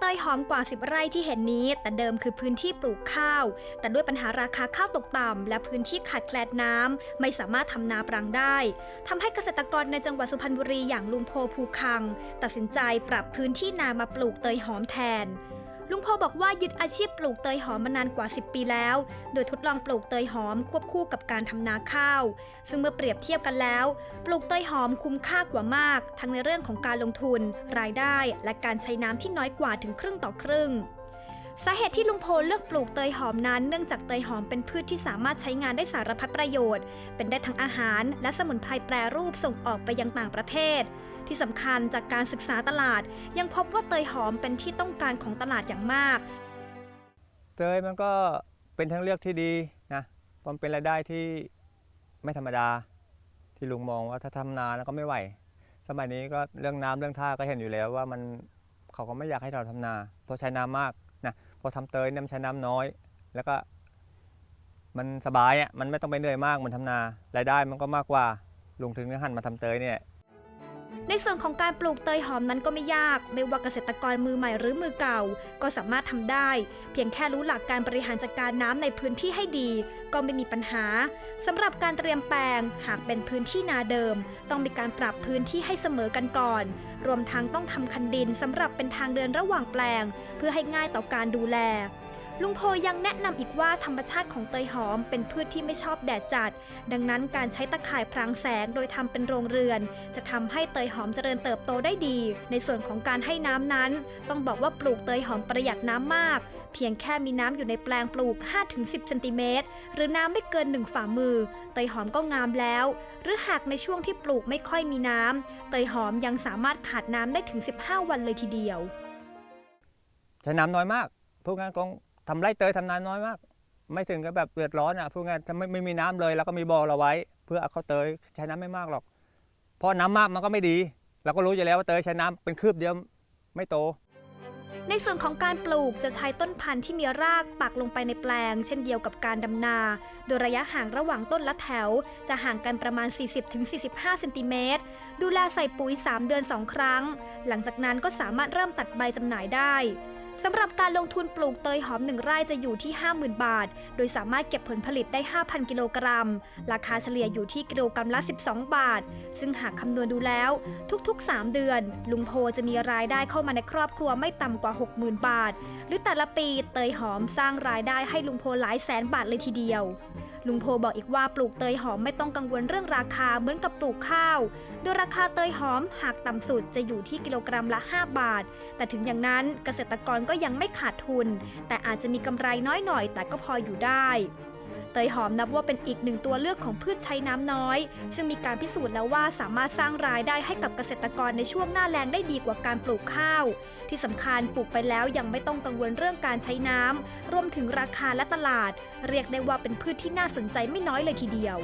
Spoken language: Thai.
เตยหอมกว่า 10 ไร่ที่เห็นนี้ แต่เดิมคือพื้นที่ปลูกข้าว แต่ด้วยปัญหาราคาข้าวตกต่ำและพื้นที่ขาดแคลนน้ำไม่สามารถทำนาปรังได้ ทำให้เกษตรกรในจังหวัดสุพรรณบุรีอย่างลุงโพภูคัง ตัดสินใจปรับพื้นที่นามาปลูกเตยหอมแทน ลุงพอบอกว่ายึดอาชีพปลูกเตยหอมมานานกว่า 10 ปีแล้ว โดยทดลองปลูกเตยหอมควบคู่กับการทำนาข้าว ซึ่งเมื่อเปรียบเทียบกันแล้ว ปลูกเตยหอมคุ้มค่ากว่ามาก ทั้งในเรื่องของการลงทุน รายได้ และการใช้น้ำที่น้อยกว่าถึงครึ่งต่อครึ่ง สาเหตุที่ลุงโพเลือกปลูกเตยหอมนั้น เนื่องจากเตยหอมเป็นพืชที่สามารถใช้งานได้สารพัดประโยชน์ เป็นได้ทั้งอาหาร และสมุนไพรแปรรูปส่งออกไปยังต่างประเทศ ที่สำคัญจากการศึกษาตลาด ยังพบว่าเตยหอมเป็นที่ต้องการของตลาดอย่างมาก เตยมันก็เป็นทางเลือกที่ดีนะเพรามันเป็นรายได้ที่ไม่ธรรมดา ที่ลุงมองว่าถ้าทำนาแล้วก็ไม่ไหว สมัยนี้ก็เรื่องน้ำเรื่องท่าก็เห็นอยู่แล้วว่ามันเขาก็ไม่อยากให้เราทำนาเพราะใช้น้ำมาก อทำเตยน้ำใช้น้ำน้อย แล้วก็ มันสบายอะมันไม่ต้องไปเหนื่อยมากเหมือนทำนารายได้มันก็มากกว่าลุงถึงได้หันมาทำเตยเนี่ย ในส่วนของการปลูกเตยหอมนั้นก็ไม่ยาก ไม่ว่าเกษตรกรมือใหม่หรือมือเก่า ก็สามารถทำได้ เพียงแค่รู้หลักการบริหารจัดการน้ำในพื้นที่ให้ดี ก็ไม่มีปัญหาสำหรับการเตรียมแปลง หากเป็นพื้นที่นาเดิม ต้องมีการปรับพื้นที่ให้เสมอกันก่อน รวมทั้งต้องทำคันดินสำหรับเป็นทางเดินระหว่างแปลง เพื่อให้ง่ายต่อการดูแล ลุงโพยังแนะนำอีกว่าธรรมชาติของเตยหอมเป็นพืชที่ไม่ชอบแดดจัด ดังนั้นการใช้ตะข่ายพรางแสงโดยทำเป็นโรงเรือน จะทำให้เตยหอมเจริญเติบโตได้ดี ในส่วนของการให้น้ำนั้น ต้องบอกว่าปลูกเตยหอมประหยัดน้ำมาก เพียงแค่มีน้ำอยู่ในแปลงปลูก 5-10 เซนติเมตร หรือน้ำไม่เกิน1ฝ่ามือ เตยหอมก็งามแล้ว หรือหากในช่วงที่ปลูกไม่ค่อยมีน้ำเตยหอมยังสามารถขาดน้ำได้ถึง 15 วันเลยทีเดียว ใช้น้ำน้อยมากพวกงั้นก็ ทำไร่เตยทำนาน้อยมาก ไม่ถึงกับแบบเดือดร้อนอะพวกงั้นถ้าไม่ไม่มีน้ำเลยแล้วก็มีบ่อเราไว้ เพื่อเอาเข้าเตยใช้น้ำไม่มากหรอก เพราะน้ำมากมันก็ไม่ดีเราก็รู้อยู่แล้วว่าเตยใช้น้ำเป็นคืบเดียวไม่โต ในส่วนของการปลูกจะใช้ต้นพันธุ์ที่มีรากปักลงไปในแปลง เช่นเดียวกับการดำนา โดยระยะห่างระหว่างต้นละแถว จะห่างกันประมาณ 40-45 เซนติเมตร ดูแลใส่ปุ๋ย 3 เดือน 2 ครั้ง หลังจากนั้นก็สามารถเริ่มตัดใบจำหน่ายได้ สำหรับการลงทุนปลูกเตยหอม1ไร่จะอยู่ที่ 50,000 บาท โดยสามารถเก็บผลผลิตได้ 5,000 กิโลกรัม ราคาเฉลี่ยอยู่ที่กิโลกรัมละ 12 บาท ซึ่งหากคำนวณดูแล้ว ทุกๆ 3 เดือน ลุงโพจะมีรายได้เข้ามาในครอบครัวไม่ต่ำกว่า 60,000 บาท หรือแต่ละปีเตยหอมสร้างรายได้ให้ลุงโพหลายแสนบาทเลยทีเดียว ลุงโพบอกอีกว่าปลูกเตยหอมไม่ต้องกังวลเรื่องราคาเหมือนกับปลูกข้าว โดยราคาเตยหอมหากต่ำสุดจะอยู่ที่กิโลกรัมละ 5 บาท แต่ถึงอย่างนั้นเกษตรกรก็ยังไม่ขาดทุน แต่อาจจะมีกำไรน้อยหน่อยแต่ก็พออยู่ได้ เตยหอมนับว่าเป็นอีกหนึ่งตัวเลือกของพืชใช้น้ำน้อย ซึ่งมีการพิสูจน์แล้วว่าสามารถสร้างรายได้ให้กับเกษตรกรในช่วงหน้าแล้งได้ดีกว่าการปลูกข้าว ที่สำคัญปลูกไปแล้วยังไม่ต้องกังวลเรื่องการใช้น้ำรวมถึงราคาและตลาด เรียกได้ว่าเป็นพืชที่น่าสนใจไม่น้อยเลยทีเดียว